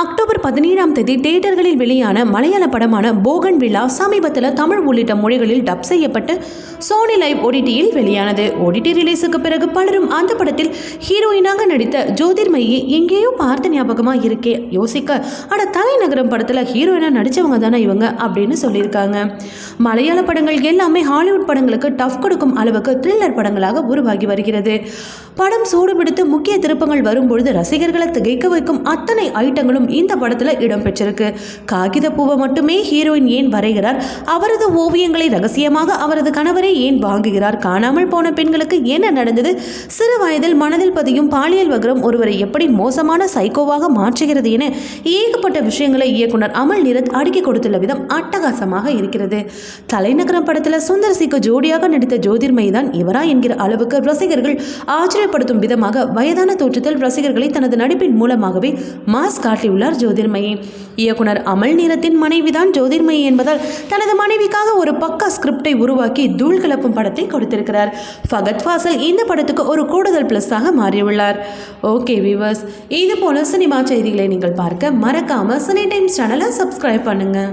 October பதினேழாம் தேதி தியேட்டர்களில் வெளியான மலையாள படமான போகன் விழா சமீபத்தில் தமிழ் உள்ளிட்ட மொழிகளில் டப் செய்யப்பட்டு சோனி லைவ் ஓடிடியில் வெளியானது. ஓடிடி ரிலீஸுக்கு பிறகு பலரும் அந்த படத்தில் ஹீரோயினாக நடித்த ஜோதிர்மயி எங்கேயோ பார்த்த ஞாபகமா இருக்கே. யோசிக்க அட தலைநகரம் படத்தில் ஹீரோயினாக நடித்தவங்க தானே இவங்க அப்படின்னு சொல்லியிருக்காங்க. மலையாள படங்கள் எல்லாமே ஹாலிவுட் படங்களுக்கு டஃப் கொடுக்கும் அளவுக்கு த்ரில்லர் படங்களாக உருவாகி வருகிறது. படம் சூடுபிடித்து முக்கிய திருப்பங்கள் வரும்பொழுது ரசிகர்களை திகைக்க வைக்கும் அத்தனை ஐட்டங்களும் இந்த படத்தில் இடம்பெற்றிருக்கு. காகித பூவை மட்டுமே ஹீரோயின் ஏன் வரைகிறார்? அவரது ஓவியங்களை ரகசியமாக அவரது கணவரை ஏன் வாங்குகிறார்? காணாமல் போன பெண்களுக்கு என்ன நடந்தது? சிறு வயதில் மனதில் பதியும் பாலியல் வகரம் ஒருவரை எப்படி மோசமான சைக்கோவாக மாற்றுகிறது என ஏகப்பட்ட விஷயங்களை இயக்குனர் அமல் நிரத் அடுக்கி கொடுத்துள்ள விதம் அட்டகாசமாக இருக்கிறது. தலைநகரம் படத்தில் சுந்தர் சிக்கு ஜோடியாக நடித்த ஜோதிர்மயி தான் இவரா என்கிற அளவுக்கு ரசிகர்கள் ஆச்சரியப்படுத்தும் விதமாக வயதான தோற்றத்தில் ரசிகர்களை தனது நடிப்பின் மூலமாகவே மாஸ் உள்ளார் ஜோதிர்மயி. இயக்குனர் அமல் நீரத்தின் மனைவிதான் ஜோதிர்மயி என்பதால் தனது மனைவிக்காக ஒரு பக்கா ஸ்கிரிப்டை உருவாக்கி தூள் கிளப்பும் படத்தை கொடுத்திருக்கிறார். ஃபகத் ஃபாசல் இந்த படத்துக்கு ஒரு கூடுதல் ப்ளஸ்ஸாக மாறியுள்ளார். ஓகே வியூவர்ஸ் இது போல சினிமா செய்திகளை நீங்கள் பார்க்க மறக்காமல் சினி டைம்ஸ் சேனலை சப்ஸ்கிரைப் பண்ணுங்கள்